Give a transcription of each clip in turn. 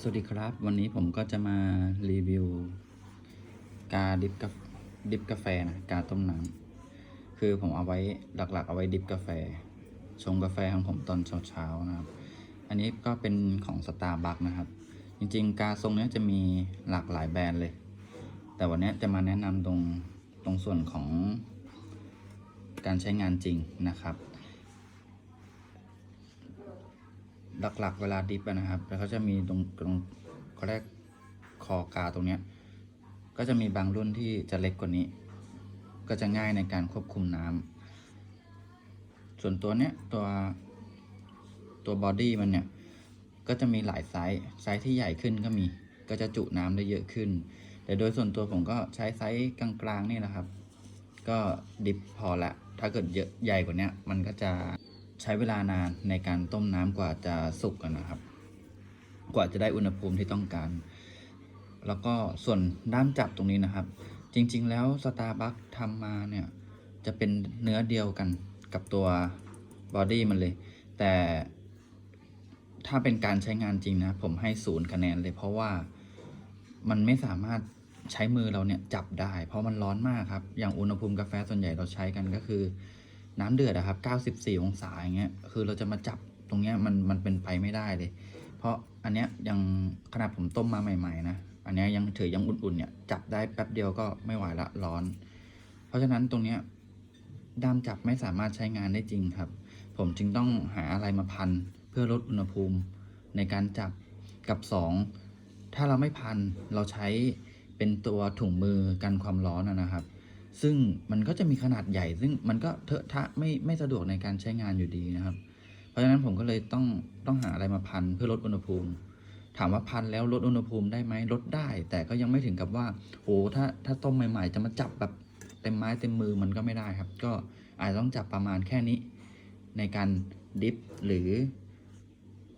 สวัสดีครับ วันนี้ผมก็จะมารีวิว กาดิบกาดิบกาแฟนะกาต้มน้ำคือผมเอาไว้หลักๆ เอาไว้ดิบกาแฟ ชงกาแฟของผมตอนเช้าๆนะครับ อันนี้ก็เป็นของสตาร์บัคนะครับ จริงๆ กาทรงเนี้ยจะมีหลากหลายแบรนด์เลย แต่วันนี้จะมาแนะนำตรงตรงส่วนของการใช้งานจริงนะครับ หลักๆ เวลาดิฟนะครับ แล้วเขาจะมีตรงตรงเขาเรียกคอกาตรงเนี้ยก็จะมีบางรุ่นที่จะเล็กกว่านี้ ก็จะง่ายในการควบคุมน้ำส่วนตัวเนี้ยตัวตัวบอดี้มันเนี่ยก็จะมีหลายไซส์ไซส์ที่ใหญ่ขึ้นก็มี ก็จะจุน้ำได้เยอะขึ้น แต่โดยส่วนตัวผมก็ใช้ไซส์กลางๆนี่แหละครับ ก็ดิฟพอละ ถ้าเกิดเยอะใหญ่กว่านี้มันก็จะ ใช้เวลานานในการต้มน้ำกว่าจะสุกกันนะครับ กว่าจะได้อุณหภูมิที่ต้องการ แล้วก็ส่วนด้ามจับตรงนี้นะครับ จริงๆ แล้วสตาร์บัคทำมาเนี่ยจะเป็นเนื้อเดียวกันกับตัวบอดี้มันเลย แต่ถ้าเป็นการใช้งานจริงนะ ผมให้ศูนย์คะแนนเลย เพราะว่ามันไม่สามารถใช้มือเราเนี่ยจับได้ เพราะมันร้อนมากครับ อย่างอุณหภูมิกาแฟส่วนใหญ่เราใช้กันก็คือ น้ำเดือดอะครับ 94 องศาอย่างเงี้ย คือเราจะมาจับตรงเนี้ยมันมันเป็นไปไม่ได้เลย เพราะอันเนี้ยยังขนาดผมต้มมาใหม่ ๆ นะ อันเนี้ยยังถือยังอุ่นๆเนี่ยจับได้แป๊บเดียวก็ไม่ไหวละร้อน เพราะฉะนั้นตรงเนี้ยด้ามจับไม่สามารถใช้งานได้จริงครับ ผมจึงต้องหาอะไรมาพันเพื่อลดอุณหภูมิในการจับกับสองถ้าเราไม่พันเราใช้เป็นตัวถุงมือกันความร้อนนะครับ ซึ่งมันก็จะมีขนาดใหญ่ ซึ่งมันก็เถอะทะไม่ไม่สะดวกในการใช้งานอยู่ดีนะครับ เพราะฉะนั้นผมก็เลยต้องต้องหาอะไรมาพันเพื่อลดอุณหภูมิ ถามว่าพันแล้วลดอุณหภูมิได้ไหมลดได้ แต่ก็ยังไม่ถึงกับว่าโอ้ถ้าถ้าต้มใหม่ ๆ จะมาจับแบบเต็มไม้เต็มมือมันก็ไม่ได้ครับ ก็อาจจะต้องจับประมาณแค่นี้ในการดิฟหรือ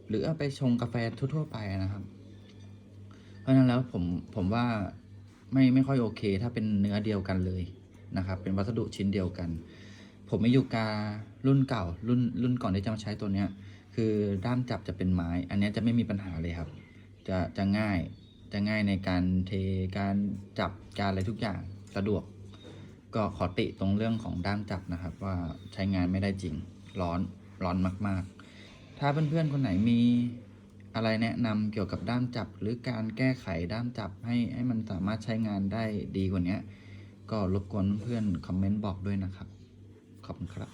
หรือเอาไปชงกาแฟทั่ว ๆ ไปนะครับ เพราะฉะนั้นแล้วผมผมว่าไม่ไม่ค่อยโอเค ถ้าเป็นเนื้อเดียวกันเลย นะครับ เป็นวัสดุชิ้นเดียวกัน ผมไม่อยู่การุ่นเก่า รุ่นรุ่นก่อนที่จะมาใช้ตัวเนี้ย คือด้ามจับจะเป็นไม้ อันนี้จะไม่มีปัญหาเลยครับ จะจะง่ายจะง่ายในการเทการจับการอะไรทุกอย่างสะดวก ก็ขอติตรงเรื่องของด้ามจับนะครับ ว่าใช้งานไม่ได้จริงร้อนร้อนมาก ๆ ถ้าเพื่อนๆคนไหนมีอะไรแนะนำเกี่ยวกับด้ามจับ หรือการแก้ไขด้ามจับให้ให้มันสามารถใช้งานได้ดีกว่านี้ ก็รบกวนเพื่อนคอมเมนต์บอกด้วยนะครับ ขอบคุณครับ